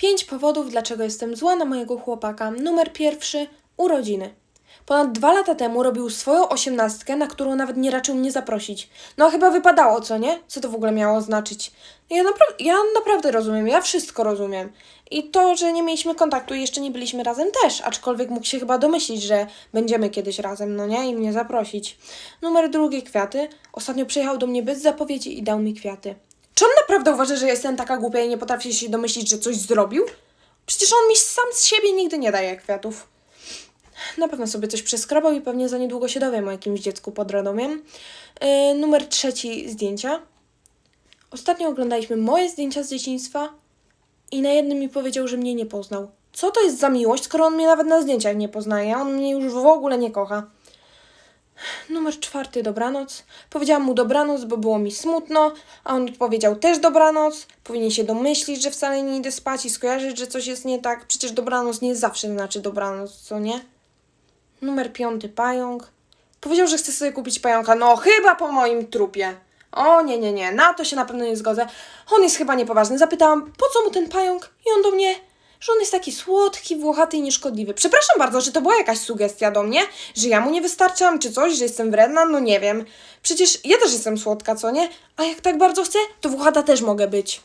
Pięć powodów, dlaczego jestem zła na mojego chłopaka. Numer pierwszy urodziny. Ponad dwa lata temu robił swoją osiemnastkę, na którą nawet nie raczył mnie zaprosić. No chyba wypadało, co nie? Co to w ogóle miało znaczyć? Ja, napra- ja naprawdę rozumiem, ja wszystko rozumiem. I to, że nie mieliśmy kontaktu i jeszcze nie byliśmy razem też, aczkolwiek mógł się chyba domyślić, że będziemy kiedyś razem, no nie? I mnie zaprosić. Numer drugi, kwiaty. Ostatnio przyjechał do mnie bez zapowiedzi i dał mi kwiaty. Naprawdę uważa, że jestem taka głupia i nie potrafię się domyślić, że coś zrobił? Przecież on mi sam z siebie nigdy nie daje kwiatów. Na pewno sobie coś przeskrobał i pewnie za niedługo się dowiem o jakimś dziecku pod Radomiem. Yy, numer trzeci, zdjęcia. Ostatnio oglądaliśmy moje zdjęcia z dzieciństwa i na jednym mi powiedział, że mnie nie poznał. Co to jest za miłość, skoro on mnie nawet na zdjęciach nie poznaje? On mnie już w ogóle nie kocha. Numer czwarty, dobranoc. Powiedziałam mu dobranoc, bo było mi smutno, a on powiedział też dobranoc. Powinien się domyślić, że wcale nie idę spać i skojarzyć, że coś jest nie tak. Przecież dobranoc nie zawsze znaczy dobranoc, co nie? Numer piąty, pająk. Powiedział, że chce sobie kupić pająka. No, chyba po moim trupie. O, nie, nie, nie, na to się na pewno nie zgodzę. On jest chyba niepoważny. Zapytałam, po co mu ten pająk? I on do mnie, że on jest taki słodki, włochaty i nieszkodliwy. Przepraszam bardzo, czy to była jakaś sugestia do mnie? Że ja mu nie wystarczam, czy coś, że jestem wredna? No nie wiem. Przecież ja też jestem słodka, co nie? A jak tak bardzo chcę, to włochata też mogę być.